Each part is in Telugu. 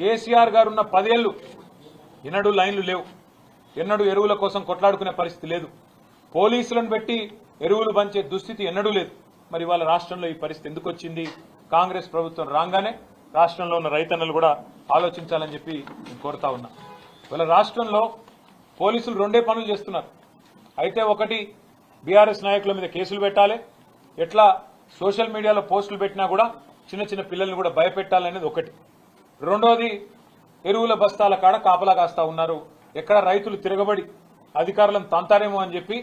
కేసీఆర్ గారు ఉన్న పదేళ్ళు ఎన్నడూ లైన్లు లేవు. ఎన్నడూ ఎరువుల కోసం కొట్లాడుకునే పరిస్థితి లేదు. పోలీసులను పెట్టి ఎరువులు పంచే దుస్థితి ఎన్నడూ లేదు. మరి వాళ్ళ రాష్ట్రంలో ఈ పరిస్థితి ఎందుకు వచ్చింది? కాంగ్రెస్ ప్రభుత్వం రాగానే రాష్ట్రంలో ఉన్న రైతన్నలు కూడా ఆలోచించాలని చెప్పి నేను కోరుతా ఉన్నా. వాళ్ళ రాష్ట్రంలో పోలీసులు రెండే పనులు చేస్తున్నారు. అయితే ఒకటి బీఆర్ఎస్ నాయకుల మీద కేసులు పెట్టాలి. ఎట్లా సోషల్ మీడియాలో పోస్టులు పెట్టినా కూడా చిన్న చిన్న పిల్లల్ని కూడా భయపెట్టాలనేది ఒకటి. రెండోది ఎరువుల బస్తాల కాడ కాపలా కాస్తా ఉన్నారు. ఎక్కడ రైతులు తిరగబడి అధికారులను తంతారేమో అని చెప్పి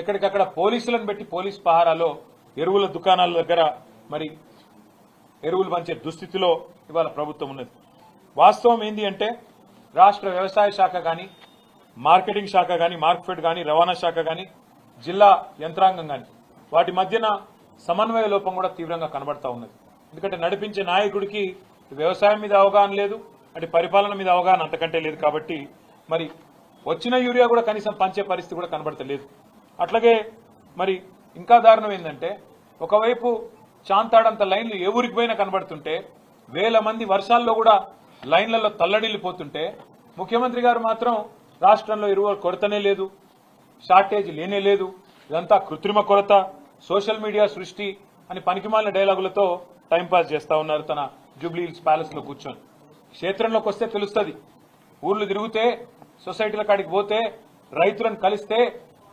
ఎక్కడికక్కడ పోలీసులను పెట్టి పోలీస్ పహారాలో ఎరువుల దుకాణాల దగ్గర మరి ఎరువులు పంచే దుస్థితిలో ఇవాళ ప్రభుత్వం ఉన్నది. వాస్తవం ఏంది అంటే రాష్ట్ర వ్యవసాయ శాఖ కానీ మార్కెటింగ్ శాఖ కానీ మార్క్ఫెడ్ కానీ రవాణా శాఖ కానీ జిల్లా యంత్రాంగం కానీ వాటి మధ్యన సమన్వయ లోపం కూడా తీవ్రంగా కనబడతా ఉన్నది. ఎందుకంటే నడిపించే నాయకుడికి వ్యవసాయం మీద అవగాహన లేదు అంటే పరిపాలన మీద అవగాహన అంతకంటే లేదు కాబట్టి మరి వచ్చిన యూరియా కూడా కనీసం పంచే పరిస్థితి కూడా కనబడతలేదు. అట్లాగే మరి ఇంకా దారుణం ఏంటంటే ఒకవైపు చాంతాడంత లైన్లు ఏ ఊరికి పోయినా కనబడుతుంటే వేల మంది వర్షాల్లో కూడా లైన్లలో తల్లడిల్లిపోతుంటే ముఖ్యమంత్రి గారు మాత్రం రాష్ట్రంలో ఎరువుల కొరతనే లేదు షార్టేజ్ లేనే లేదు ఇదంతా కృత్రిమ కొరత సోషల్ మీడియా సృష్టి అని పనికిమాలిన డైలాగులతో టైంపాస్ చేస్తా ఉన్నారు తన జూబ్లీ హిల్స్ ప్యాలెస్లో కూర్చొని. క్షేత్రంలోకి వస్తే తెలుస్తుంది. ఊర్లు తిరిగితే సొసైటీల కాడికి పోతే రైతులను కలిస్తే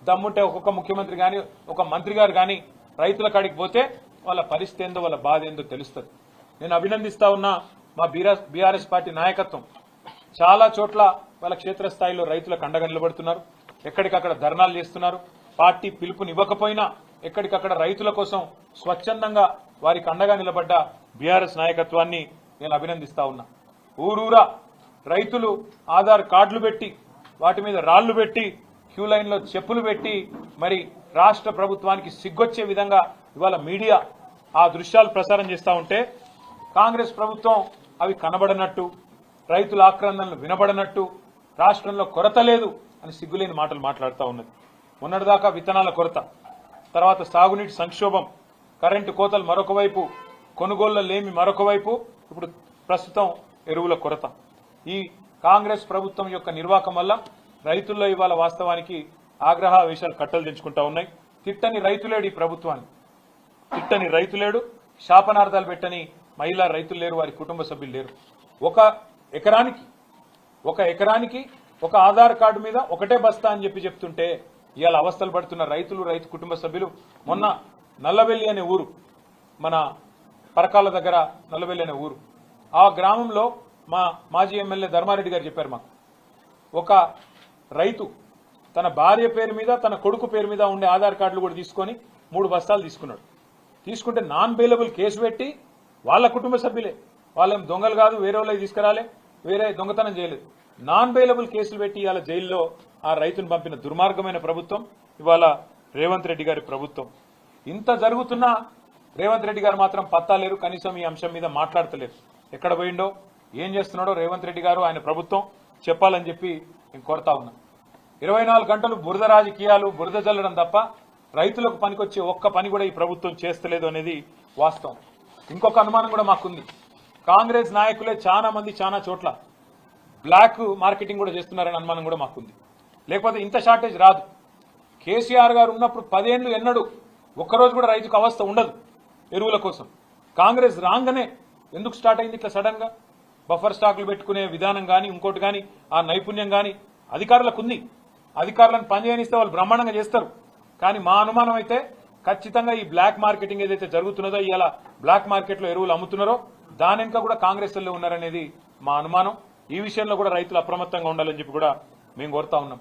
దమ్ముంటే ఒక్కొక్క ముఖ్యమంత్రి కానీ ఒక మంత్రి గారు కానీ రైతుల కాడికి పోతే వాళ్ళ పరిస్థితి ఏందో వాళ్ళ బాధ ఏందో తెలుస్తుంది. నేను అభినందిస్తా ఉన్నా మా బీఆర్ఎస్ పార్టీ నాయకత్వం. చాలా చోట్ల వాళ్ళ క్షేత్రస్థాయిలో రైతులకు అండగా నిలబడుతున్నారు. ఎక్కడికక్కడ ధర్నాలు చేస్తున్నారు. పార్టీ పిలుపునివ్వకపోయినా ఎక్కడికక్కడ రైతుల కోసం స్వచ్ఛందంగా వారికి అండగా నిలబడ్డ బీఆర్ఎస్ నాయకత్వాన్ని నేను అభినందిస్తా ఉన్నా. ఊరూరా రైతులు ఆధార్ కార్డులు పెట్టి వాటి మీద రాళ్ళు పెట్టి క్యూ లైన్లో చెప్పులు పెట్టి మరి రాష్ట్ర ప్రభుత్వానికి సిగ్గొచ్చే విధంగా ఇవాళ మీడియా ఆ దృశ్యాలు ప్రసారం చేస్తూ ఉంటే కాంగ్రెస్ ప్రభుత్వం అవి కనబడనట్టు రైతుల ఆక్రందనలు వినబడనట్టు రాష్ట్రంలో కొరత లేదు అని సిగ్గులేని మాటలు మాట్లాడుతూ ఉన్నది. మొన్నటిదాకా విత్తనాల కొరత. తర్వాత సాగునీటి సంక్షోభం. కరెంటు కోతలు మరొక వైపు కొనుగోళ్ళ లేమి మరొక వైపు. ఇప్పుడు ప్రస్తుతం ఎరువుల కొరత. ఈ కాంగ్రెస్ ప్రభుత్వం యొక్క నిర్వాహకం వల్ల రైతుల్లో ఇవాళ వాస్తవానికి ఆగ్రహ విషయాలు కట్టలు తెంచుకుంటా ఉన్నాయి. తిట్టని రైతులేడు ఈ ప్రభుత్వాన్ని. తిట్టని రైతులేడు శాపనార్థాలు పెట్టని మహిళా రైతులు లేరు వారి కుటుంబ సభ్యులు లేరు. ఒక ఎకరానికి ఒక ఎకరానికి ఒక ఆధార్ కార్డు మీద ఒకటే బస్తా అని చెప్పి చెప్తుంటే ఇవాళ అవస్థలు పడుతున్న రైతులు రైతు కుటుంబ సభ్యులు. మొన్న నల్లవెల్లి అనే ఊరు మన పరకాల దగ్గర నల్లవెల్లి అనే ఊరు. ఆ గ్రామంలో మా మాజీ ఎమ్మెల్యే ధర్మారెడ్డి గారు చెప్పారు మాకు. ఒక రైతు తన భార్య పేరు మీద తన కొడుకు పేరు మీద ఉండే ఆధార్ కార్డులు కూడా తీసుకొని మూడు బస్తాలు తీసుకున్నాడు. తీసుకుంటే నాన్ బెయిలబుల్ కేసు పెట్టి వాళ్ళ కుటుంబ సభ్యులే. వాళ్ళేం దొంగలు కాదు వేరే వాళ్ళకి తీసుకురాలే వేరే దొంగతనం చేయలేదు. నాన్ బెయిలబుల్ కేసులు పెట్టి ఇవాళ జైల్లో ఆ రైతును పంపిన దుర్మార్గమైన ప్రభుత్వం ఇవాళ రేవంత్ రెడ్డి గారి ప్రభుత్వం. ఇంత జరుగుతున్నా రేవంత్ రెడ్డి గారు మాత్రం పత్తాలేరు కనీసం ఈ అంశం మీద మాట్లాడతలేరు. ఎక్కడ పోయిండో ఏం చేస్తున్నాడో రేవంత్ రెడ్డి గారు ఆయన ప్రభుత్వం చెప్పాలని చెప్పి నేను కోరుతా ఉన్నా. ఇరవై నాలుగు గంటలు బురద రాజకీయాలు బురద జల్లడం తప్ప రైతులకు పనికొచ్చే ఒక్క పని కూడా ఈ ప్రభుత్వం చేస్తలేదు అనేది వాస్తవం. ఇంకొక అనుమానం కూడా మాకుంది. కాంగ్రెస్ నాయకులే చాలా మంది చాలా చోట్ల బ్లాక్ మార్కెటింగ్ కూడా చేస్తున్నారని అనుమానం కూడా మాకుంది. లేకపోతే ఇంత షార్టేజ్ రాదు. కేసీఆర్ గారు ఉన్నప్పుడు పదేళ్ళు ఎన్నడు ఒక్కరోజు కూడా రైతుకు అవస్థ ఉండదు ఎరువుల కోసం. కాంగ్రెస్ రాగానే ఎందుకు స్టార్ట్ అయింది ఇట్లా సడన్గా? బఫర్ స్టాకులు పెట్టుకునే విధానం కానీ ఇంకోటి కానీ ఆ నైపుణ్యం కానీ అధికారులకు ఉంది. అధికారులను పనిచేయనిస్తే వాళ్ళు బ్రహ్మాండంగా చేస్తారు. కానీ మా అనుమానం అయితే ఖచ్చితంగా ఈ బ్లాక్ మార్కెటింగ్ ఏదైతే జరుగుతున్నదో ఇలా బ్లాక్ మార్కెట్లో ఎరువులు అమ్ముతున్నారో దాని కూడా కాంగ్రెస్ వాళ్ళు ఉన్నారనేది మా అనుమానం. ఈ విషయంలో కూడా రైతులు అప్రమత్తంగా ఉండాలని చెప్పి కూడా మేము కోరుతా ఉన్నాం.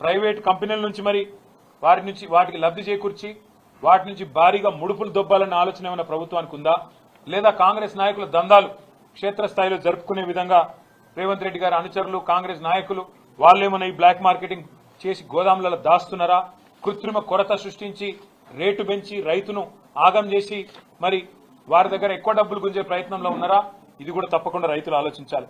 ప్రైవేట్ కంపెనీల నుంచి మరి వారి నుంచి వాటికి లబ్ధి చేకూర్చి వాటి నుంచి భారీగా ముడుపులు దొబ్బాలన్న ఆలోచన ఏమైనా ప్రభుత్వానికి ఉందా? లేదా కాంగ్రెస్ నాయకుల దందాలు క్షేత్రస్థాయిలో జరుపుకునే విధంగా రేవంత్ రెడ్డి గారి అనుచరులు కాంగ్రెస్ నాయకులు వాళ్ళేమైనా ఈ బ్లాక్ మార్కెటింగ్ చేసి గోదాములలో దాస్తున్నారా? కృత్రిమ కొరత సృష్టించి రేటు పెంచి రైతును ఆగం చేసి మరి వారి దగ్గర ఎక్కువ డబ్బులు గుంజే ప్రయత్నంలో ఉన్నారా? ఇది కూడా తప్పకుండా రైతులు ఆలోచించాలి.